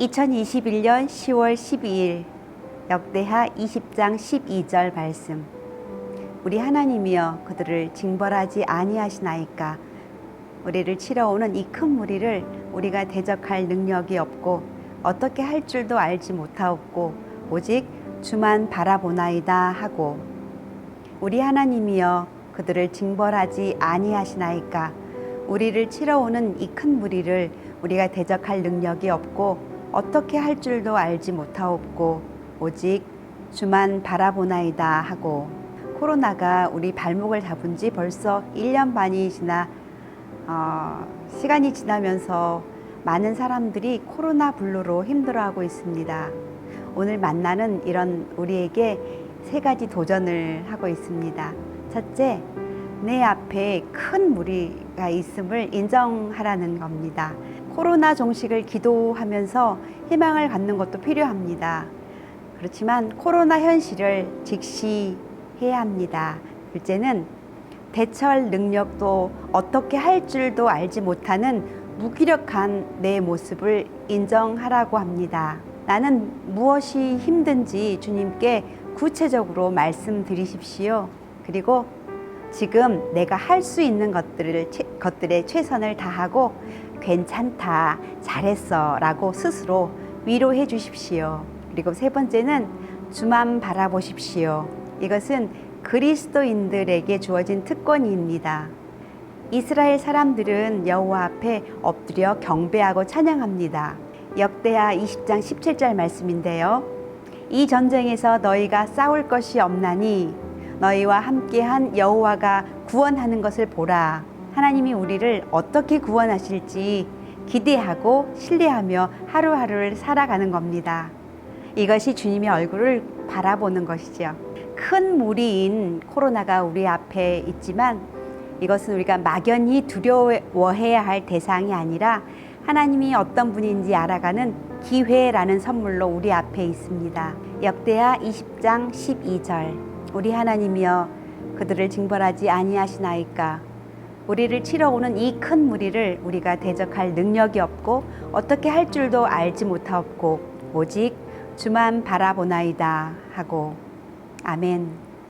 2021년 10월 12일 역대하 20장 12절 말씀. 우리 하나님이여 그들을 징벌하지 아니하시나이까? 우리를 치러오는 이 큰 무리를 우리가 대적할 능력이 없고 어떻게 할 줄도 알지 못하옵고 오직 주만 바라보나이다 하고. 우리 하나님이여 그들을 징벌하지 아니하시나이까? 우리를 치러오는 이 큰 무리를 우리가 대적할 능력이 없고 어떻게 할 줄도 알지 못하옵고 오직 주만 바라보나이다 하고 코로나가 우리 발목을 잡은 지 벌써 1년 반이 지나 어, 시간이 지나면서 많은 사람들이 코로나 블루로 힘들어하고 있습니다. 오늘 만나는 이런 우리에게 세 가지 도전을 하고 있습니다. 첫째, 내 앞에 큰 무리가 있음을 인정하라는 겁니다. 코로나 종식을 기도하면서 희망을 갖는 것도 필요합니다. 그렇지만 코로나 현실을 직시해야 합니다. 둘째는 대처할 능력도 어떻게 할 줄도 알지 못하는 무기력한 내 모습을 인정하라고 합니다. 나는 무엇이 힘든지 주님께 구체적으로 말씀드리십시오. 그리고 지금 내가 할 수 있는 것들을 것들에 최선을 다하고 괜찮다, 잘했어 라고 스스로 위로해 주십시오. 그리고 세 번째는 주만 바라보십시오. 이것은 그리스도인들에게 주어진 특권입니다. 이스라엘 사람들은 여호와 앞에 엎드려 경배하고 찬양합니다. 역대하 20장 17절 말씀인데요. 이 전쟁에서 너희가 싸울 것이 없나니 너희와 함께한 여호와가 구원하는 것을 보라. 하나님이 우리를 어떻게 구원하실지 기대하고 신뢰하며 하루하루를 살아가는 겁니다. 이것이 주님의 얼굴을 바라보는 것이죠. 큰 무리인 코로나가 우리 앞에 있지만 이것은 우리가 막연히 두려워해야 할 대상이 아니라 하나님이 어떤 분인지 알아가는 기회라는 선물로 우리 앞에 있습니다. 역대하 20장 12절 우리 하나님이여 그들을 징벌하지 아니하시나이까 우리를 치러오는 이 큰 무리를 우리가 대적할 능력이 없고 어떻게 할 줄도 알지 못하옵고 오직 주만 바라보나이다 하고 아멘.